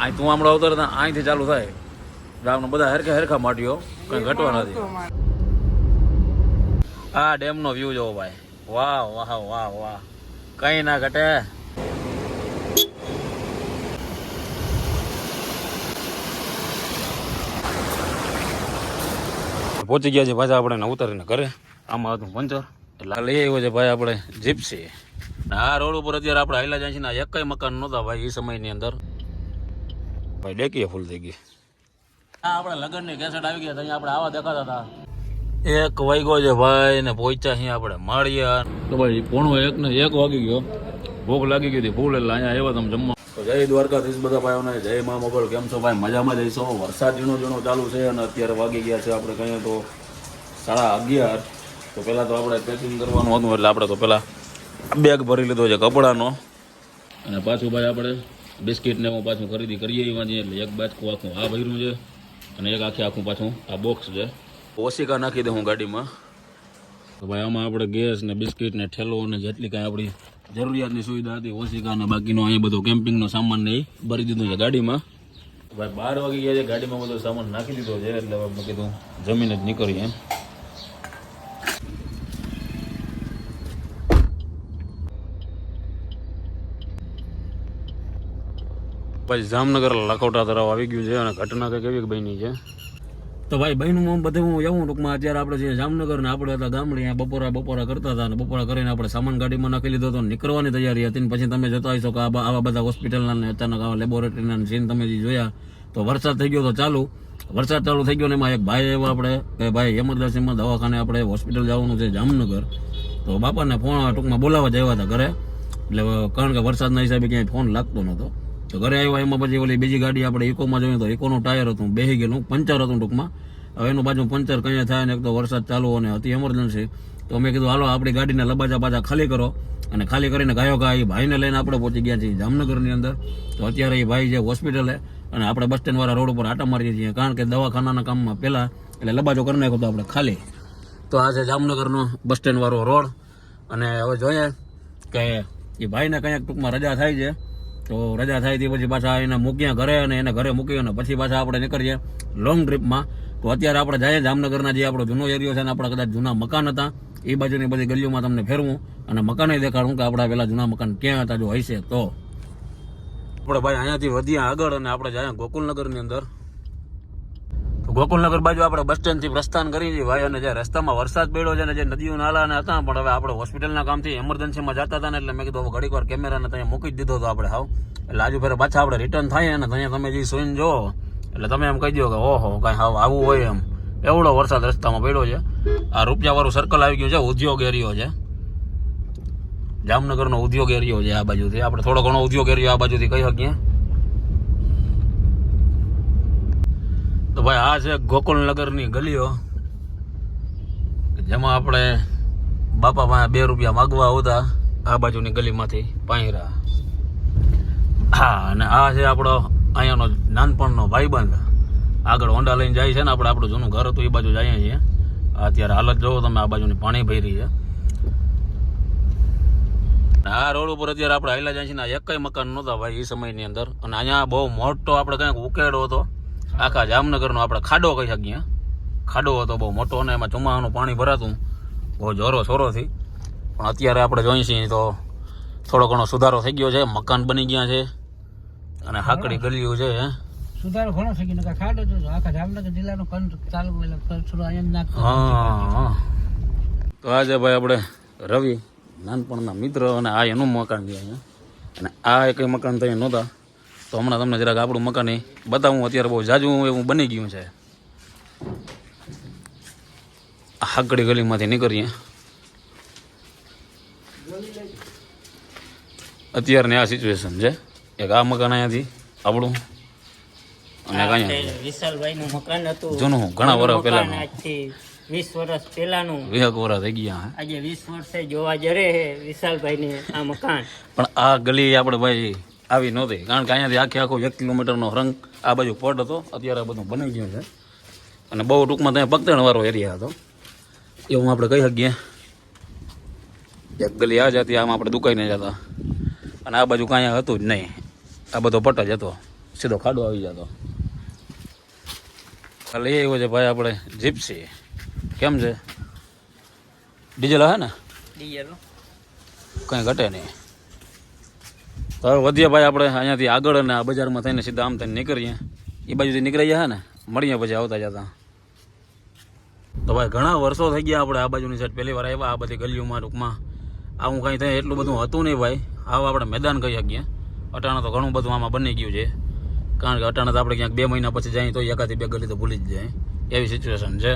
અહીં તું હમણાં આવતો રહેતા અહીંથી ચાલુ થાય. ગામના બધા હરખે હરખા માટીઓ કંઈ ઘટવા નથી. આ ડેમનો વ્યૂ જોવો ભાઈ. વાહ વાહ વાહ વાહ. કંઈ ના ઘટે. પહોંચી ગયા છે પાછા આપણે ઉતારીને ઘરે. આમાં હતું પંચર. એટલે લઈ આવ્યો છે ભાઈ આપણે જીપસી. આ રોડ ઉપર અત્યારે આપણે હાઈલા જાય છે ને એક મકાન નહોતા ભાઈ એ સમયની અંદર. ભાઈ ડેકીએ ફૂલ થઈ ગઈ. આ આપણે લગ્નની કેસેટ આવી ગયા ત્યાં આપણે આવા દેખાતા હતા. એક વાગ્યો છે ભાઈ ને પહોંચ્યા અહીં આપણે માળિયા. તો ભાઈ પોણો એક ને એક વાગી ગયો. ભૂખ લાગી ગઈ હતી ફૂલ એટલે અહીંયા આવ્યા તમે જમવા. તો જય દ્વારકાધીશ બધા ભાઈઓને જય મા મોગલ. કેમ છો ભાઈ? મજામાં જઈશો વરસાદ ઝીણો ઝીણો ચાલુ છે અને અત્યારે વાગી ગયા છે આપણે કહીએ તો સાડા અગિયાર. તો પહેલાં તો આપણે પેકિંગ કરવાનું હતું એટલે આપણે તો પહેલાં બેગ ભરી લીધો છે કપડાનો. અને પાછું ભાઈ આપણે બિસ્કિટ ને હું પાછું ખરીદી કરીએ એમાં છીએ એટલે એક બાજકું આખું આ ભર્યું છે અને એક આખે આખું પાછું આ બોક્સ છે. ઓશિકા નાખી દઉં હું ગાડીમાં. તો ભાઈ આમાં આપણે ગેસ ને બિસ્કિટ ને ઠેલો ને જેટલી કાંઈ આપણી જરૂરિયાતની સુવિધા હતી ઓશિકા ને બાકીનો અહીંયા બધો કેમ્પિંગનો સામાન ને ભરી દીધો છે ગાડીમાં. તો ભાઈ બાર વાગી ગયા છે ગાડીમાં બધો સામાન નાખી દીધો છે એટલે મેં કીધું જમીને જ નીકળીએ. પછી જામનગર લખોટા તરફ આવી ગયું છે અને ઘટના કંઈક એવી બની છે? તો ભાઈ, બહેનું બધે હું એવું ટૂંકમાં. અત્યારે આપણે જે જામનગર ને આપણે હતા ગામડે અહીંયા બપોરા બપોરા કરતા હતા અને બપોરા કરીને આપણે સામાન ગાડીમાં નાખી લીધો હતો નીકળવાની તૈયારી હતી પછી તમે જતા હશો કે આવા બધા હોસ્પિટલના અચાનક આવા લેબોરેટરીના સીન તમે જે જોયા, તો વરસાદ થઈ ગયો તો ચાલુ. વરસાદ ચાલુ થઈ ગયો ને એમાં એક ભાઈ એવો આપણે, કે ભાઈ એમરજન્સીમાં દવાખાને આપણે હોસ્પિટલ જવાનું છે જામનગર. તો બાપાને ફોન ટૂંકમાં બોલાવવા જ આવ્યા હતા ઘરે. એટલે કારણ કે વરસાદના હિસાબે ક્યાંય ફોન લાગતો નહોતો. તો ઘરે આવ્યા, એમાં પછી ઓલી બીજી ગાડી આપણે ઇકોમાં જોઈએ તો ઇકોનું ટાયર હતું બેસી ગયેલું, પંચર હતું ટૂંકમાં. હવે એનું બાજુ પંચર કંઈ થાય ને એક તો વરસાદ ચાલુ અને હતી એમરજન્સી તો અમે કીધું, હાલો, આપણી ગાડીને લબાજા બાજા ખાલી કરો. અને ખાલી કરીને ગાયો ગા એ ભાઈને લઈને આપણે પહોંચી ગયા છીએ જામનગરની અંદર. તો અત્યારે એ ભાઈ જે હોસ્પિટલે અને આપણે બસ સ્ટેન્ડવાળા રોડ ઉપર આટા મારીએ છીએ. કારણ કે દવાખાનાના કામમાં પહેલાં એટલે લબાજો કરી નાખ્યો તો આપણે ખાલી. તો આ છે જામનગરનો બસ સ્ટેન્ડવાળો રોડ. અને હવે જોઈએ કે એ ભાઈને કંઈક ટૂંકમાં રજા થાય છે. તો રજા થાય તે પછી પાછા એને મૂક્યા ઘરે અને એને ઘરે મૂકી અને પછી પાછા આપણે નીકળીએ લોંગ ટ્રીપમાં તો અત્યારે આપણે જઈએ જામનગરના જે આપણો જૂનો એરિયો છે ને આપણા કદાચ જૂના મકાન હતા, એ બાજુની બધી ગલીઓમાં તમને ફેરવું અને મકાને દેખાડું કે આપણા પેલા જૂના મકાન ક્યાં હતા, જો હશે તો. આપણે ભાઈ અહીંયાથી વધ્યા આગળ અને આપણે જાય ગોકુલનગરની અંદર. ગોકુલનગર બાજુ આપણે બસ સ્ટેન્ડથી પ્રસ્થાન કરી છીએ ભાઈ, અને જે રસ્તામાં વરસાદ પડ્યો છે ને જે નદીઓ નાલાને હતા, પણ હવે આપણે હોસ્પિટલના કામથી એમરજન્સીમાં જતા હતા ને એટલે મેં કીધું હવે ઘડીક વાર કેમેરાને ત્યાં મૂકી જ દીધો હતો આપણે, હાવ. એટલે આજુ ફેરે પાછા આપણે રિટર્ન થાય અને ત્યાં તમે જે સોઈને જો એટલે તમે એમ કહી દો કે ઓહો, કાંઈ હાવ આવું હોય એમ. એવડો વરસાદ રસ્તામાં પડ્યો છે. આ રૂપિયાવાળું સર્કલ આવી ગયું છે, ઉદ્યોગ એરિયો છે. જામનગરનો ઉદ્યોગ એરિયો છે આ બાજુથી. આપણે થોડો ઘણો ઉદ્યોગ એરિયો આ બાજુથી કહી શકીએ. તો ભાઈ આ છે ગોકુલનગરની ગલીઓ. જેમાં આપણે બાપા પાસે બે રૂપિયા માગવા આવતા આ બાજુની ગલીમાંથી પાંયરા. હા, અને આ છે આપણો અહીંયાનો નાનપણનો ભાઈબંધ. આગળ હોન્ડા લઈને જાય છે ને આપણે આપણું જૂનું ઘર હતું, એ બાજુ જઈએ છીએ. અત્યારે હાલત જોવો તમે, આ બાજુની પાણી ભરી છે. આ રોડ ઉપર અત્યારે આપણે હાઈલા જાય છે ને એકય મકાન નહોતા ભાઈ એ સમયની અંદર. અને અહીંયા બહુ મોટો આપણે કંઈક ઉકેડો હતો. આખા જામનગરનો આપણે ખાડો કહી શકીએ. ખાડો હતો બહુ મોટો અને એમાં ચોમાસાનું પાણી ભરાતું. બહુ જોરો સોરોથી પણ અત્યારે આપણે જોઈએ છીએ તો થોડો ઘણો સુધારો થઈ ગયો છે. મકાન બની ગયા છે. અને હાકડી ગલીઓ છે સુધારો ઘણો થઈ ગયો. ખાડો તો આખા જામનગર જિલ્લાનો કંદ ચાલુ અહીંયા હા હા. તો આજે ભાઈ આપણે રવિ નાનપણના મિત્ર અને આ એનું મકાન છે અહીંયા. અને આ એક મકાન તો અહીંયા નહોતા. તો હમણાં તમને જરાક આપણું મકાન બતાવું. અત્યારે બહુ જાજુ એવું બની ગયું છે. હાકડી ગલીમાંથી નીકળીએ. અત્યારની આ સિચ્યુએશન છે. એક આ મકાન અહીંયાથી આપણું અને અહીંયા મકાન હતું. જૂનું ઘણા વર્ષ પહેલાનું. આજથી વીસ વર્ષ પહેલાનું. વિહક વર્ષ થઈ ગયા આજે વીસ વર્ષે જોવા જરે હે વિશાલભાઈ ને આ મકાન. પણ આ ગલી આપણે ભાઈ આવી નહોતી કારણ કે અહીંયાથી આખે આખો એક કિલોમીટરનો રંગ આ બાજુ પટ હતો. અત્યારે આ બધું બની ગયું છે. અને બહુ ટૂંકમાં ત્યાં પગતણવાળો એરિયા હતો. એવું આપણે કહી શકીએ. એક ગલી આ જતી આમાં આપણે દુકાઈને જતા અને આ બાજુ કાંઈ હતું જ નહીં. આ બધો પટ જ હતો. સીધો ખાડો આવી જતો. એટલે એ એવો છે ભાઈ આપણે જીપ્સી. કેમ છે? ડીઝલ હે ને? ડીઝલ. કંઈ ઘટે નહીં. તો હવે વધીએ ભાઈ આપણે અહીંયાથી આગળ અને આ બજારમાં થઈને સીધા આમ થઈને નીકળીએ. એ બાજુથી નીકળી ગયા ને? મળીએ પછી આવતા જતા. તો ભાઈ ઘણા વર્ષો થઈ ગયા આપણે આ બાજુની સાઈડ પહેલી વાર આવ્યા, આ બધી ગલીઓમાં ટૂંકમાં. આવું કાંઈ થાય એટલું બધું હતું નહીં ભાઈ. આવું આપણે મેદાન કહી શકીએ. અટાણા તો ઘણું બધું આમાં બની ગયું છે. કારણ કે અટાણા તો આપણે ક્યાંક બે મહિના પછી જાય તો એકાથી બે ગલી તો ભૂલી જ જાય. એવી સિચ્યુએશન છે.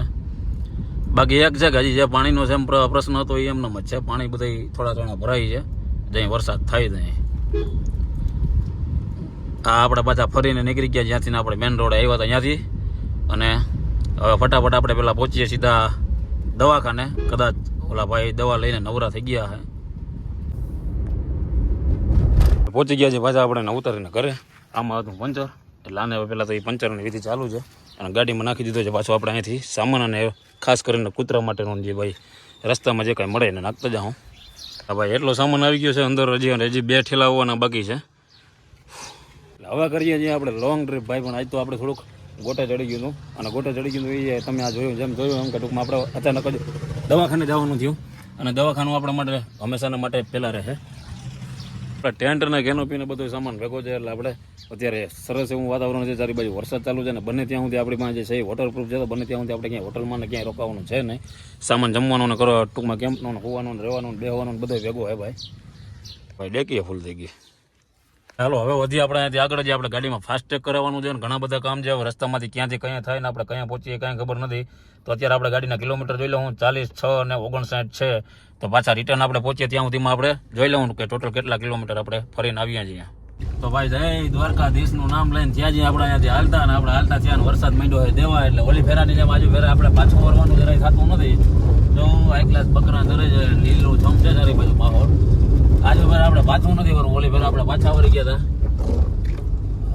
બાકી એક છે કે હજી જે પાણીનો જેમ પ્ર- પ્રશ્ન હતો એ એમનો જ છે. પાણી બધા થોડા થોડા ભરાય છે. જ્યાં વરસાદ થાય ત્યાં. આ આપણે પાછા ફરીને નીકળી ગયા જ્યાંથી આપણે મેન રોડ આવ્યા હતા ત્યાંથી. અને હવે ફટાફટ આપણે પહેલાં પહોંચીએ સીધા દવાખાને. કદાચ ઓલા ભાઈ દવા લઈને નવરા થઈ ગયા છે પહોંચી ગયા છે પાછા આપણે ઉતારીને ઘરે. આમાં હતું પંચર. એટલે આને હવે પહેલાં તો એ પંચરની વિધિ ચાલુ છે. અને ગાડીમાં નાખી દીધો છે પાછો આપણે અહીંથી સામાન અને ખાસ કરીને કૂતરા માટેનો જે ભાઈ રસ્તામાં જે કાંઈ મળે એને નાખતા જાઉં હા ભાઈ, એટલો સામાન આવી ગયો છે અંદર હજી હજી બે ઠેલા હોવાના બાકી છે. હવે કરીએ છીએ આપણે લોંગ ટ્રીપ ભાઈ, પણ આજ તો આપણે થોડુંક ગોટે ચડી ગયું હતું. અને ગોટે ચડી ગયું એ તમે આ જોયું, જેમ જોયું એમ કે ટૂંકમાં આપણે અચાનક જ દવાખાને જવાનું થયું. અને દવાખાનું આપણા માટે હંમેશાના માટે પહેલાં રહે. આપણે ટેન્ટ અને કેનોપી પીને બધો સામાન ભેગો છે એટલે આપણે અત્યારે સરસ એવું વાતાવરણ છે. ચારી બાજુ વરસાદ ચાલુ છે ને બંને ત્યાં સુધી આપણી પાસે છે વોટરપ્રૂફ છે તો બંને ત્યાં સુધી આપણે ક્યાંય હોટલમાં ને ક્યાંય રોકાવાનું છે નહીં. સામાન જમવાનો ને કરો ટૂંકમાં કેમ્પનો ને હોવાનો ને રહેવાનો ને બેહવાનો બધો ભેગો હે ભાઈ. ભાઈ ડેકીએ ફૂલ થઈ ગઈ. ચાલો હવે વધી આપણે અહીંથી આગળ, જે આપણે ગાડીમાં ફાસ્ટ ચેક કરાવવાનું છે ઘણા બધા કામ છે. રસ્તામાંથી ક્યાંથી ક્યાં થાય ને આપણે ક્યાં પહોંચીએ, કાંઈ ખબર નથી. તો અત્યારે આપણે ગાડીના કિલોમીટર જોઈ લઉં. ચાલીસ, છ અને ઓગણસાઠ છે. તો પાછા રિટર્ન આપણે પહોંચીએ ત્યાં સુધીમાં આપણે જોઈ લઉં કે ટોટલ કેટલા કિલોમીટર આપણે ફરીને આવ્યા છીએ તો ભાઈ, જય દ્વારકાધીશનું નામ લઈને ત્યાં જ્યાં આપણે અહીંયાથી હાલતા અને આપણે હાલતા ત્યાં વરસાદ માંડ્યો હોય દેવા એટલે ઓલી ફેરાની જેમ આજુ ફેરા આપણે પાછું ફરવાનું જરાય થતું નથી. જો એક ગ્લાસ બકરા ધરે છે, લીલું છમ છે સારી બાજુ માહોલ. આપણે પાછું નથી વરવું ઓલી ફેરા આપણે પાછા વળી ગયા હતા.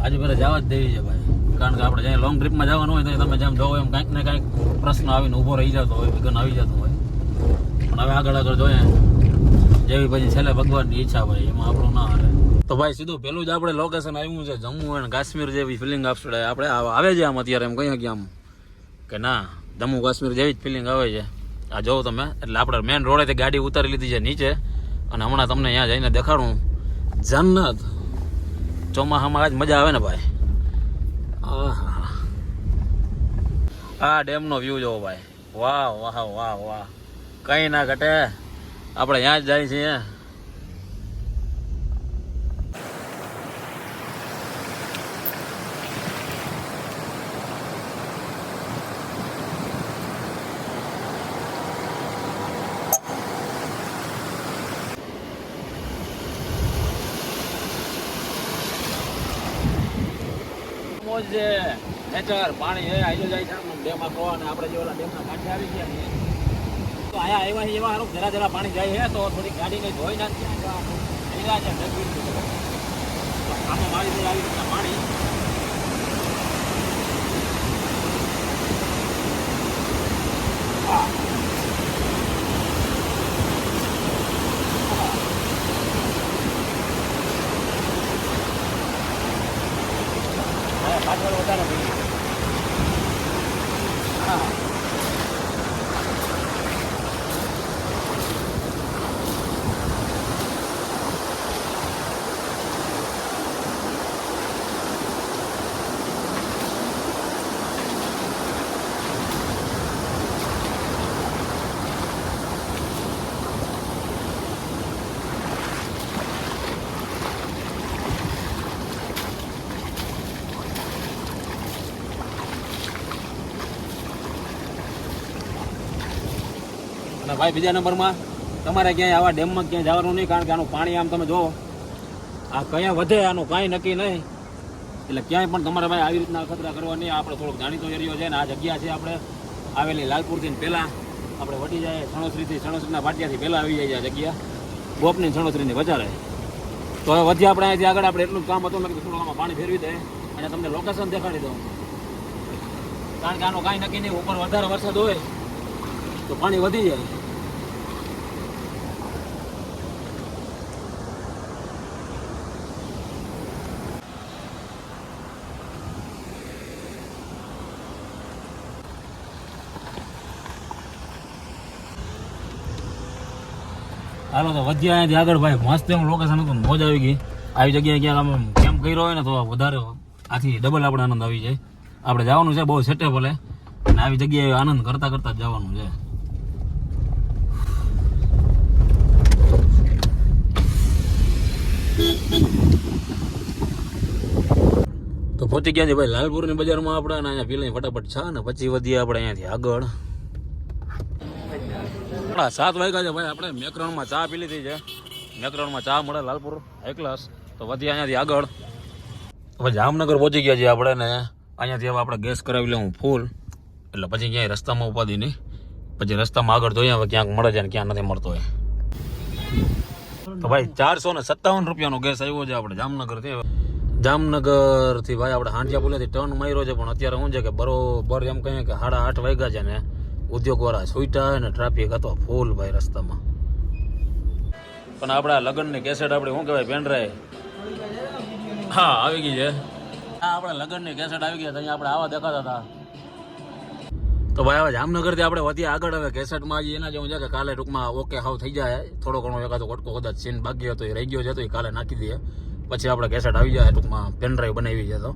આજે ફેરા જવા જ દેવી છે ભાઈ. કારણ કે આપણે જ્યાં લોંગ ટ્રીપમાં જવાનું હોય તો તમે જેમ જોવો એમ કાંઈક ને કાંઈક પ્રશ્ન આવીને ઊભો રહી જતો હોય, વિઘન આવી જતું હોય. પણ હવે આગળ આગળ જોઈએ. જેવી પછી છેલ્લે ભગવાનની ઈચ્છા ભાઈ એમાં આપણું ના હાલે. તો ભાઈ સીધું પેલું જ આપણે લોકેશન આવ્યું છે, જમ્મુ એન્ડ કાશ્મીર જેવી ફિલિંગ આપશે. આપણે આવે છે આમ અત્યારે એમ કહીએ કે આમ કે ના, જમ્મુ કાશ્મીર જેવી જ ફિલિંગ આવે છે. આ જોવો તમે, એટલે આપણે મેન રોડેથી ગાડી ઉતારી લીધી છે, નીચે. અને હમણાં તમને અહીંયા જઈને દેખાડું. જન્નત. ચોમાસામાં આજ મજા આવે ને ભાઈ. આ ડેમનો વ્યૂ જોવો ભાઈ. વાહ વાહ વાહ વાહ. કંઈ ના ઘટે. આપણે ત્યાં જ જાય છીએ. મોજ છે. નેચર પાણી એ આવી જાય છે. ડેમમાં કહો અને આપણે જે ઓલા ડેમના કાંઠે આવી ગયા છીએ. તો અહીંયા આવ્યા છે, એવા હારું જરા જરા પાણી જાય છે, તો થોડી ગાડીને ધોઈ નાખીએ. હીરા છે આમાં મારી આવી રીતના પાણી. ભાઈ બીજા નંબરમાં, તમારે ક્યાંય આવા ડેમમાં ક્યાંય જવાનું નહીં, કારણ કે આનું પાણી આમ તમે જો આ કયા વધે, આનું કાંઈ નક્કી નહીં. એટલે ક્યાંય પણ તમારે ભાઈ આવી રીતના ખતરા કરવા નહીં. આપણે થોડોક જાણીતો એરિયો છે ને, આ જગ્યા છે આપણે. આવેલી લાલપુરથી પહેલાં આપણે વટી જાય, સણોસરીથી, સણોસરીના ભાટિયાથી પહેલાં આવી જાય આ જગ્યા. ગોપની સણોસરીની વધારે. તો હવે વધી આપણે અહીંયા આગળ, આપણે એટલું કામ હતું કીધું થોડું પાણી ફેરવી દે અને તમને લોકેશન દેખાડી દઉં. કારણ કે આનું કાંઈ નક્કી નહીં, ઉપર વધારે વરસાદ હોય, તો પાણી વધી જાય. હાલો તો વધ્યા અહીંયાથી આગળ. ભાઈ, મસ્ત એમ લોકેશન હતું મોજ આવી ગઈ. આવી જગ્યાએ ક્યાંક આમ કેમ કર્યો હોય ને, તો વધારે આથી ડબલ આપણે આનંદ આવી જાય. આપણે જવાનું છે, બહુ સેટે ભલે. અને આવી જગ્યાએ આનંદ કરતા કરતા જવાનું છે. તો પહોંચી ગયા છે ભાઈ, લાલપુરની બજારમાં આપણે, અને અહીંયા પીલાઈ ફટાફટ છે ને પછી વધીએ આપણે અહીંયાથી આગળ. આપણા સાત વાગ્યા છે ભાઈ, આપણે મેકરણમાં ચા પી લીધી છે. મેકરણમાં ચા મળે લાલપુર હાઈ ક્લાસ તો વધી અહીંયાથી આગળ. હવે જામનગર પહોંચી ગયા છીએ આપણે ને, અહીંયાથી હવે આપણે ગેસ કરાવી લઉં ફૂલ એટલે પછી ક્યાંય રસ્તામાં ઉપાધિ નહીં. પછી રસ્તામાં આગળ જોઈએ હવે ક્યાંક મળે છે ને ક્યાં નથી મળતો હોય તો ભાઈ, ચારસો ને સત્તાવન રૂપિયાનો ગેસ આવ્યો છે આપણે જામનગરથી. જામનગરથી ભાઈ, આપણે હાંડિયા પુલેથી ટર્ન માર્યો છે, પણ અત્યારે શું છે કે બરોબર એમ કહીએ કે સાડા આઠ વાગ્યા છે ને. ઉદ્યોગ વાળા છૂટા હોય ટ્રાફિક હતો ફૂલ ભાઈ રસ્તામાં. પણ આપણા લગ્નની કેસેટ આપણે, શું કહેવાય પેનડ્રાઈવ હા, આવી ગઈ છે. હા, આપણા લગ્નની કેસેટ આવી ગયા અહીંયા આપણે આવા દેખાતા હતા. તો ભાઈ, હવે જામનગરથી આપણે વધી આગળ. હવે કેસેટમાં હજી એના જેવું છે કે કાલે ટૂંકમાં ઓકે હાવ થઈ જાય. થોડો ઘણો એકાદો કટકો કદાચ સીન બાકી હતો, એ રહી ગયો છે તો એ કાલે નાખી દઈએ. પછી આપણે કેસેટ આવી જાય, ટૂંકમાં પેનડ્રાઈવ બનાવી છે તો.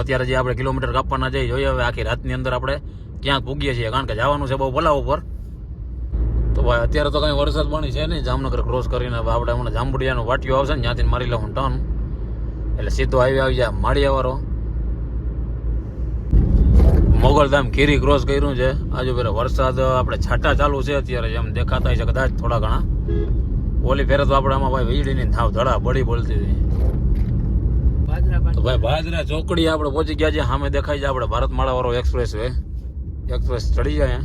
અત્યારે જે આપણે કિલોમીટર કાપવાના જઈએ જોઈએ હવે આખી રાતની અંદર આપણે ક્યાંક પૂગીએ છીએ કારણ કે જવાનું છે બહુ ભલા ઉપર. તો ભાઈ અત્યારે તો કાંઈ વરસાદ પાણી છે નહીં. જામનગર ક્રોસ કરીને આપણે હમણાં જાંબુડિયાનો વાટીઓ આવશે ને ત્યાંથી મારી લઉં ટર્ન એટલે સીધો હાઈવે આવી જાય માળિયાવાળો. મોગલધામ ખીરી ક્રોસ કર્યું છે. આજુ પેલા વરસાદ આપણે છાટા ચાલુ છે અત્યારે જેમ દેખાતા છે કદાચ થોડા ઘણા. ઓલી ફેરે તો આપણે આમાં ભાઈ વીજળીની થાવ ધડા બળી બોલતી હતી. તો ભાઈ બાજરા ચોકડી આપણે પહોંચી ગયા છે સામે દેખાય છે આપણે ભારત માળાવાળો એક્સપ્રેસ વે એક્સપ્રેસ ચડી જાય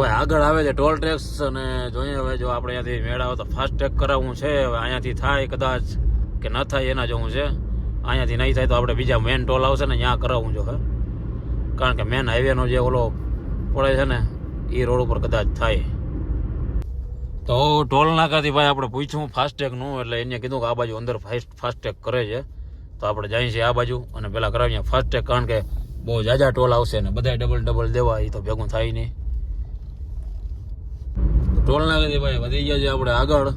ભાઈ, આગળ આવે છે ટોલ ટેક્સ અને જોઈએ હવે જો આપણે અહીંયાથી મેળાવો તો ફાસ્ટ ટેગ કરાવવું છે. હવે અહીંયાથી થાય કદાચ કે ન થાય એના જોવું છે. અહીંયાથી નહીં થાય તો આપણે બીજા મેન ટોલ આવશે ને ત્યાં કરાવવું જોઈએ કારણ કે મેન હાઈવેનો જે ઓલો પડે છે ને એ રોડ ઉપર કદાચ થાય. તો ટોલ નાકાથી ભાઈ આપણે પૂછ્યું ફાસ્ટેગનું એટલે એને કીધું કે આ બાજુ અંદર ફાસ્ટ ફાસ્ટેગ કરે છે. તો આપણે જઈએ છીએ આ બાજુ અને પહેલાં કરાવીએ ફાસ્ટેગ કારણ કે બહુ જાજા ટોલ આવશે ને બધા ડબલ ડબલ દેવા એ તો ભેગું થાય નહીં. ટોલ નાકાથી ભાઈ વધી ગયા છે આપણે આગળ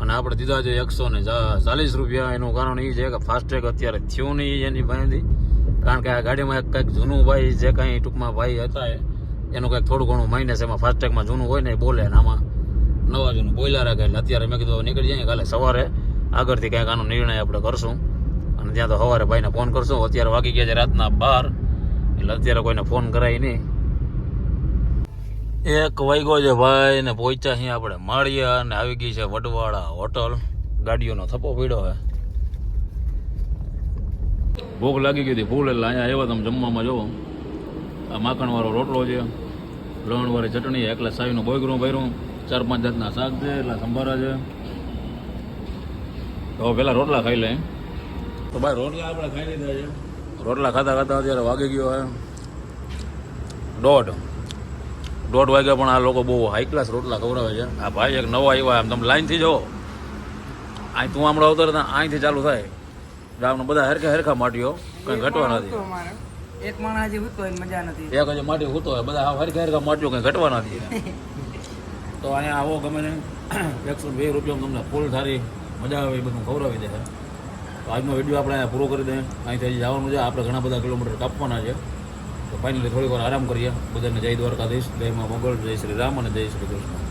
અને આપણે દીધા છે એકસો ને ચાલીસ રૂપિયા. એનું કારણ એ છે કે ફાસ્ટેગ અત્યારે થયું નહીં એની પાસેથી કારણ કે આ ગાડીમાં એક કંઈક જૂનું ભાઈ જે કંઈ ટૂંકમાં ભાઈ હતા એનું કંઈક થોડું ઘણું માઇનસ એમાં ફાસ્ટેગમાં જૂનું હોય ને એ બોલે ને આમાં. નવા જૂનું બોલ્યા રાખે અત્યારે મેં કીધું નીકળી જાય કાલે સવારે આગળથી કંઈક આનો નિર્ણય આપણે કરશું. અને ત્યાં તો સવારે ભાઈને ફોન કરશું. અત્યારે વાગી ગયા છે રાતના બાર, એટલે અત્યારે કોઈને ફોન કરાય નહીં. એક વાગ્યો છે ભાઈ ને પહોંચ્યા અહીં આપણે માળિયા અને આવી ગઈ છે વડવાળા હોટલ. ગાડીઓનો થપ્પો પીડ્યો હે ભૂખ લાગી ગઈ હતી ફૂલ, એટલે અહીંયા આવ્યા તમે જમવામાં જોવો આ માખણવાળો રોટલો છે. લણવાળી ચટણી એકલા સાવીનું બોયગરું ભર્યું. ચાર પાંચ જાતના શાક છે એટલા સંભારા છે. તો પેલા રોટલા ખાઈ લે. તો ભાઈ રોટલા આપણે ખાઈ લીધા છે. રોટલા ખાતા ખાતા અત્યારે વાગી ગયો હે. દોઢ. દોઢ વાગ્યા પણ આ લોકો બહુ હાઈ ક્લાસ રોટલા ખવડાવે છે. આ ભાઈ એક નવા આવ્યો આમ તમે લાઈનથી જુઓ અહીં તું હમણાં આવતો રહેતા અહીંથી ચાલુ થાય. ગામના બધા હરખા હરખા માટીઓ કંઈ ઘટવા નથી. એક માણસ હજી ઉતો મજા નથી. એક હજી માટી હોતો બધા હાવ હરખા હરખા માટીઓ કંઈ ઘટવા નથી. તો અહીંયા આવો ગમે ને એકસો બે રૂપિયામાં તમને ફૂલ થારી મજા આવે, એ બધું ખવડાવી દે. તો આજનો વીડિયો આપણે અહીંયા પૂરો કરી દઈએ અહીંથી જવાનું છે આપણે ઘણા બધા કિલોમીટર કાપવાના છે. તો ફાઇનલી થોડીક વાર આરામ કરીએ. બધાને જય દ્વારકાધીશ, જય મા મોગલ જય શ્રી રામ અને જય શ્રી કૃષ્ણ.